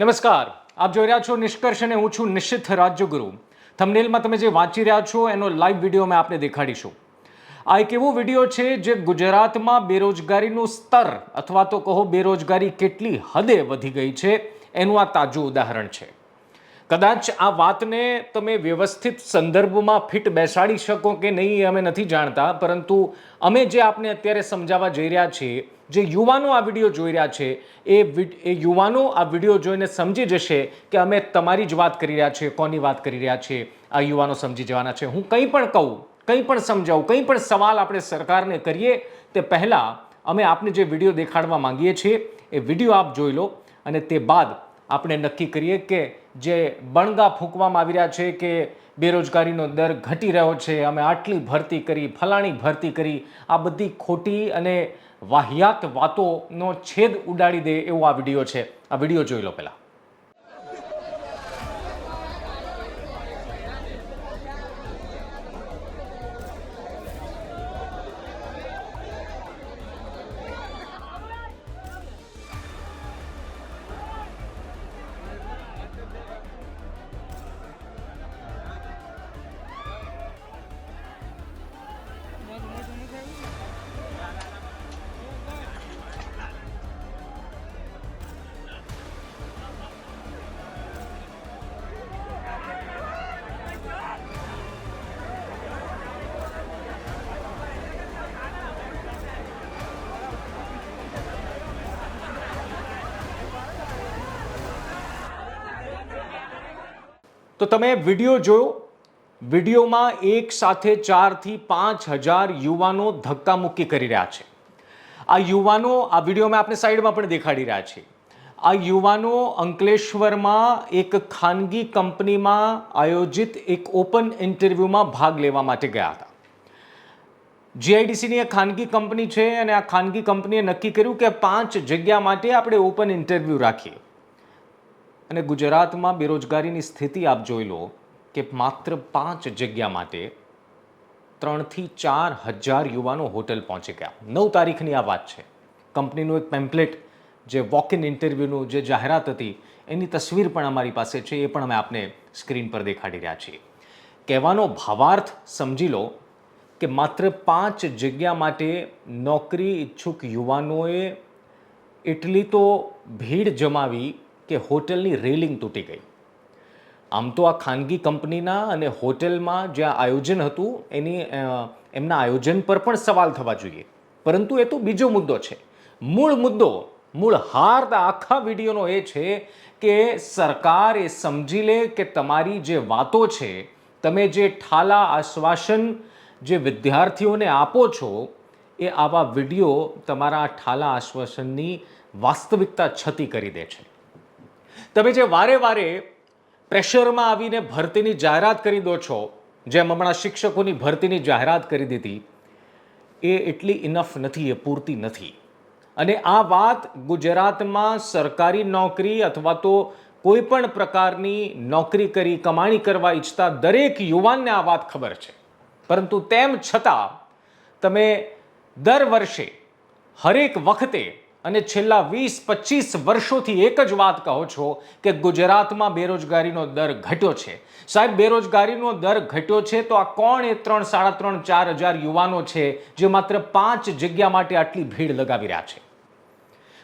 નમસ્કાર. આપ જોઈ રહ્યા છો નિષ્કર્ષ અને હું છું નિશ્ચિત રાજ્યગુરુ. થંબનેલમાં તમે જે વાંચી રહ્યા છો, એનો લાઈવ વીડિયો મેં આપને દેખાડીશું. આ એક એવો વીડિયો છે જે ગુજરાતમાં બેરોજગારીનું સ્તર, અથવા તો કહો બેરોજગારી કેટલી હદે વધી ગઈ છે, એનું આ તાજું ઉદાહરણ છે. કદાચ આ વાતને તમે વ્યવસ્થિત સંદર્ભમાં ફિટ બેસાડી શકો કે નહીં અમે નથી જાણતા, પરંતુ અમે જે આપને અત્યારે સમજાવવા જઈ રહ્યા છીએ, જે યુવાનો આ વીડિયો જોઈ રહ્યા છે, એ એ યુવાનો આ વીડિયો જોઈને સમજી જશે કે અમે તમારી જ વાત કરી રહ્યા છીએ, કોની વાત કરી રહ્યા છીએ, આ યુવાનો સમજી જવાના છે. હું કંઈ પણ કહું, કંઈ પણ સમજાવું, કંઈ પણ સવાલ આપણે સરકારને કરીએ, તે પહેલાં અમે આપને જે વીડિયો દેખાડવા માંગીએ છીએ, એ વીડિયો આપ જોઈ લો અને તે બાદ આપણે નક્કી કરીએ કે જે બણગા ફૂંકવામાં આવી રહ્યા છે કે બેરોજગારીનો દર ઘટી રહ્યો છે, અમે આટલી ભરતી કરી, ફલાણી ભરતી કરી, આ બધી ખોટી અને વાહિયાત વાતોનો છેદ ઉડાડી દે એવો આ વીડિયો છે. આ વીડિયો જોઈ લો પહેલાં. તો તમે વીડિયો જોયો? વિડીયોમાં એક સાથે ચારથી પાંચ હજાર યુવાનો ધક્કામુક્કી કરી રહ્યા છે. આ યુવાનો આ વીડિયો મેં આપણે સાઈડમાં પણ દેખાડી રહ્યા છે. આ યુવાનો અંકલેશ્વરમાં એક ખાનગી કંપનીમાં આયોજિત એક ઓપન ઇન્ટરવ્યૂમાં ભાગ લેવા માટે ગયા હતા. જીઆઈડીસીની એક ખાનગી કંપની છે અને આ ખાનગી કંપનીએ નક્કી કર્યું કે પાંચ જગ્યા માટે આપણે ઓપન ઇન્ટરવ્યૂ રાખીએ. અને ગુજરાતમાં બેરોજગારીની સ્થિતિ આપ જોઈ લો કે માત્ર પાંચ જગ્યા માટે ત્રણથી ચાર હજાર યુવાનો હોટલ પહોંચી ગયા. નવ તારીખની આ વાત છે. કંપનીનું એક પેમ્પલેટ, જે વોક ઇન ઇન્ટરવ્યૂનું જે જાહેરાત હતી, એની તસવીર પણ અમારી પાસે છે, એ પણ અમે આપને સ્ક્રીન પર દેખાડી રહ્યા છીએ. કહેવાનો ભાવાર્થ સમજી લો કે માત્ર પાંચ જગ્યા માટે નોકરી ઈચ્છુક યુવાનોએ એટલી તો ભીડ જમાવી કે હોટેલની રેલિંગ તૂટી ગઈ. આમ તો આ ખાનગી કંપનીના અને હોટેલમાં જ્યાં આયોજન હતું, એની એમના આયોજન પર પણ સવાલ થવા જોઈએ. પરંતુ એ તો બીજો મુદ્દો છે. મૂળ મુદ્દો, મૂળ હાર્દ આખા વિડીયોનો એ છે કે સરકાર એ સમજી લે કે તમારી જે વાતો છે, તમે જે ઠાલા આશ્વાસન જે વિદ્યાર્થીઓને આપો છો, એ આવા વીડિયો તમારા ઠાલા આશ્વાસનની વાસ્તવિકતા છતી કરી દે છે. તમે જે વારે વારે પ્રેશરમાં આવીને ભરતીની જાહેરાત કરી દો છો, જેમ હમણાં શિક્ષકોની ભરતીની જાહેરાત કરી દીધી, એ એટલી ઇનફ નથી, એ પૂરતી નથી. અને આ વાત ગુજરાતમાં સરકારી નોકરી અથવા તો કોઈ પણ પ્રકારની નોકરી કરી, કમાણી કરવા ઈચ્છતા દરેક યુવાનને આ વાત ખબર છે. પરંતુ તેમ છતાં, તમે દર વર્ષે હરેક વખતે અને છેલ્લા વીસ, પચીસ વર્ષોથી એક જ વાત કહો છો કે ગુજરાતમાં બેરોજગારીનો દર ઘટ્યો છે. સાહેબ, બેરોજગારીનો દર ઘટ્યો છે તો આ કોણ એ ત્રણ, સાડા ત્રણ, ચાર હજાર યુવાનો છે જે માત્ર પાંચ જગ્યા માટે આટલી ભીડ લગાવી રહ્યા છે?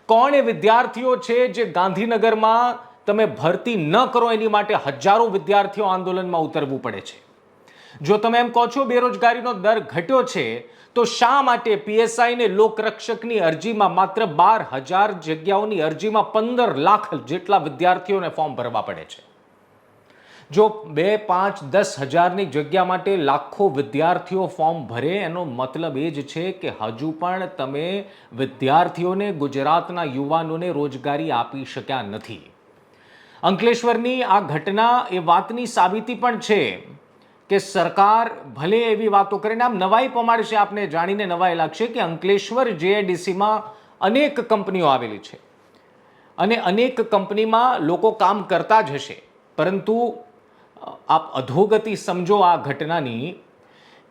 કોણ એ વિદ્યાર્થીઓ છે જે ગાંધીનગરમાં તમે ભરતી ન કરો એની માટે હજારો વિદ્યાર્થીઓ આંદોલનમાં ઉતરવું પડે છે? જો તમે એમ કહો છો બેરોજગારીનો દર ઘટ્યો છે તો શા માટે પીએસઆઈને લોકરક્ષકની અરજીમાં માત્ર બાર હજાર જગ્યાઓની અરજીમાં પંદર લાખ જેટલા વિદ્યાર્થીઓને ફોર્મ ભરવા પડે છે? જો બે, પાંચ, દસ હજારની જગ્યા માટે લાખો વિદ્યાર્થીઓ ફોર્મ ભરે, એનો મતલબ એ જ છે કે હજુ પણ તમે વિદ્યાર્થીઓને ગુજરાતના યુવાનોને રોજગારી આપી શક્યા નથી. અંકલેશ્વરની આ ઘટના એ વાતની સાબિતી પણ છે. કે સરકાર ભલે એવી વાતો કરીને આમ નવાઈ પમાડશે આપને જાણીને નવાઈ લાગશે કે અંકલેશ્વર જેઆઈડીસીમાં અનેક કંપનીઓ આવેલી છે. અને અનેક કંપનીમાં લોકો કામ કરતા જ હશે. પરંતુ આપ અધોગતિ સમજો આ ઘટનાની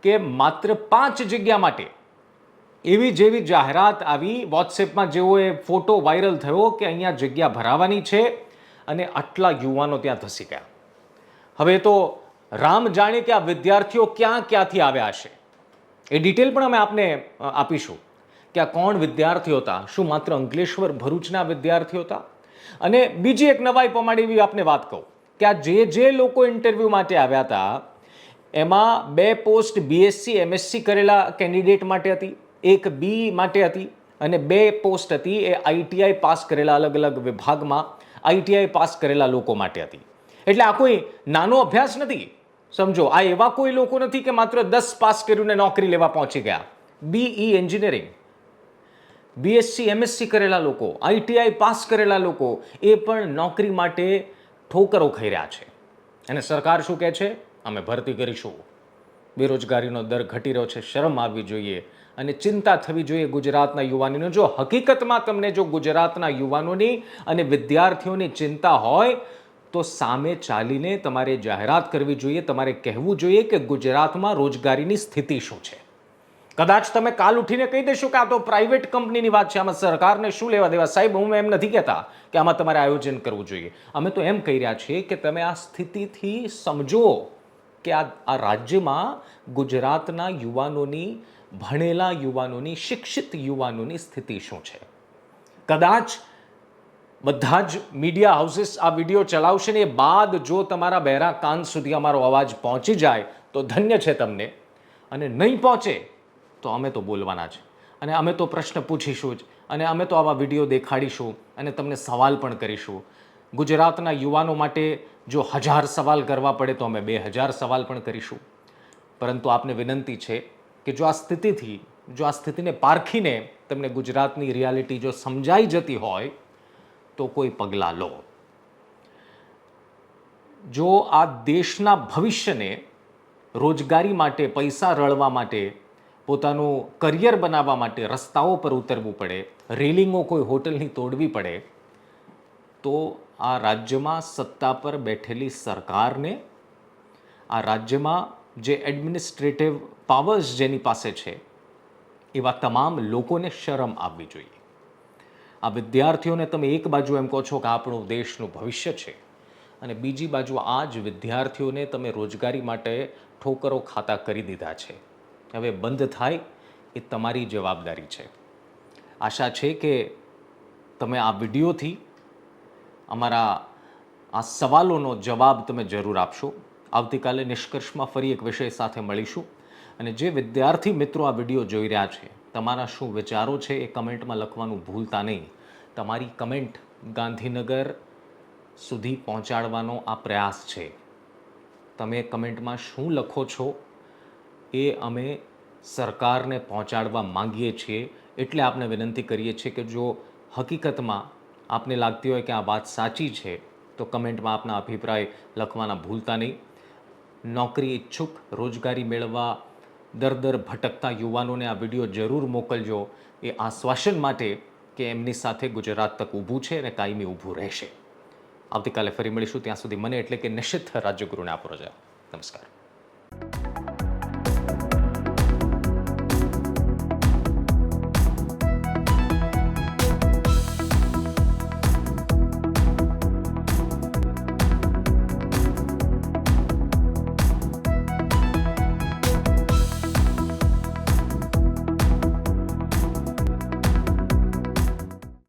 કે માત્ર પાંચ જગ્યા માટે એવી જેવી જાહેરાત આવી વોટ્સએપમાં જેવો એ ફોટો વાયરલ થયો કે અહીંયા જગ્યા ભરાવાની છે અને આટલા યુવાનો ત્યાં ધસી ગયા. હવે તો રામ જાણે કે આ વિદ્યાર્થીઓ ક્યાં ક્યાંથી આવ્યા હશે? એ ડિટેલ પણ અમે આપને આપીશું કે આ કોણ વિદ્યાર્થીઓ હતા, શું માત્ર અંકલેશ્વર ભરૂચના વિદ્યાર્થીઓ હતા? અને બીજી એક નવાઈ પમાડી એવી આપને વાત કહું કે આ જે જે લોકો ઇન્ટરવ્યૂ માટે આવ્યા હતા, એમાં બે પોસ્ટ બીએસસી એમએસસી કરેલા કેન્ડિડેટ માટે હતી, એક બી માટે હતી અને બે પોસ્ટ હતી એ આઈટીઆઈ પાસ કરેલા અલગ અલગ વિભાગમાં આઈટીઆઈ પાસ કરેલા લોકો માટે હતી. એટલે આ કોઈ નાનો અભ્યાસ નથી. સમજો, આ એવા કોઈ લોકો નથી કે માત્ર દસ પાસ કર્યું નોકરી લેવા પહોંચી ગયા. બીઈ એન્જિનિયરિંગ બીએસસી એમએસસી કરેલા લોકો આઈટીઆઈ પાસ કરેલા લોકો એ પણ નોકરી માટે ઠોકરો ખાઈ રહ્યા છે. અને સરકાર શું કહે છે? અમે ભરતી કરીશું. બેરોજગારીનો દર ઘટી રહ્યો છે, શરમ આવવી જોઈએ અને ચિંતા થવી જોઈએ ગુજરાતના યુવાનોને. જો હકીકતમાં તમને જો ગુજરાતના યુવાનોની અને વિદ્યાર્થીઓની ચિંતા હોય તો સામે ચાલીને તમારે જાહેરાત કરવી જોઈએ. તમારે કહેવું જોઈએ કે ગુજરાતમાં રોજગારીની સ્થિતિ શું છે. કદાચ તમે કાલ ઉઠીને કહી દેશો કે આ તો પ્રાઇવેટ કંપનીની વાત છે. આમાં સરકારને શું લેવા દેવા? સાહેબ, હું એમ નથી કહેતા કે આમાં તમારે આયોજન કરવું જોઈએ. અમે તો એમ કહી રહ્યા છીએ કે તમે આ સ્થિતિથી સમજો કે આ આ રાજ્યમાં ગુજરાતના યુવાનોની, ભણેલા યુવાનોની, શિક્ષિત યુવાનોની સ્થિતિ શું છે. કદાચ બધા જ મીડિયા હાઉસીસ આ વીડિયો ચલાવશે ને બાદ જો તમારા બહેરા કાન સુધી અમારો અવાજ પહોંચી જાય તો ધન્ય છે તમને. અને નહીં પહોંચે તો અમે તો બોલવાના છે અને અમે તો પ્રશ્ન પૂછીશું જ. અને અમે તો આવા વીડિયો દેખાડીશું અને તમને સવાલ પણ કરીશું. ગુજરાતના યુવાનો માટે જો હજાર સવાલ કરવા પડે તો અમે બે હજાર સવાલ પણ કરીશું. પરંતુ આપને વિનંતી છે કે જો આ સ્થિતિથી, જો આ સ્થિતિને પારખીને તમને ગુજરાતની રિયાલિટી જો સમજાઈ જતી હોય તો કોઈ પગલાં લો. જો આ દેશના ભવિષ્યને રોજગારી માટે, પૈસા રળવા માટે, પોતાનું કરિયર બનાવવા માટે રસ્તાઓ પર ઉતરવું પડે, રેલિંગો કોઈ હોટલની તોડવી પડે, તો આ રાજ્યમાં સત્તા પર બેઠેલી સરકારને, આ રાજ્યમાં જે એડમિનિસ્ટ્રેટિવ પાવર્સ જેની પાસે છે, એવા તમામ લોકોને શરમ આવવી જોઈએ. આ વિદ્યાર્થીઓને તમે એક બાજુ એમ કહો છો કે આપણું દેશનું ભવિષ્ય છે અને બીજી બાજુ આ જ વિદ્યાર્થીઓને તમે રોજગારી માટે ઠોકરો ખાતા કરી દીધા છે. હવે બંધ થાય એ તમારી જવાબદારી છે. આશા છે કે તમે આ વિડીયોથી અમારા આ સવાલોનો જવાબ તમે જરૂર આપશો. આવતીકાલે નિષ્કર્ષમાં ફરી એક વિષય સાથે મળીશું અને જે વિદ્યાર્થી મિત્રો આ વીડિયો જોઈ રહ્યા છે તમારા શું વિચારો છે એ કમેન્ટમાં લખવાનું ભૂલતા નહીં. તમારી કમેન્ટ ગાંધીનગર સુધી પહોંચાડવાનો આ પ્રયાસ છે. તમે કમેન્ટમાં શું લખો છો એ અમે સરકારને પહોંચાડવા માંગીએ છીએ. એટલે આપને વિનંતી કરીએ છીએ કે જો હકીકતમાં આપને લાગતી હોય કે આ વાત સાચી છે, તો કમેન્ટમાં આપના અભિપ્રાય લખવાના ભૂલતા નહીં. નોકરી ઈચ્છુક રોજગારી મેળવવા દર દર ભટકતા યુવાનોને આ વીડિયો જરૂર મોકલજો. એ આશ્વાસન માટે કે એમની સાથે ગુજરાત તક ઊભું છે અને કાયમી ઊભું રહેશે. આવતીકાલે ફરી મળીશું. ત્યાં સુધી મને એટલે કે નિશ્ચિત રાજ્યગુરુને આપો રજા. નમસ્કાર.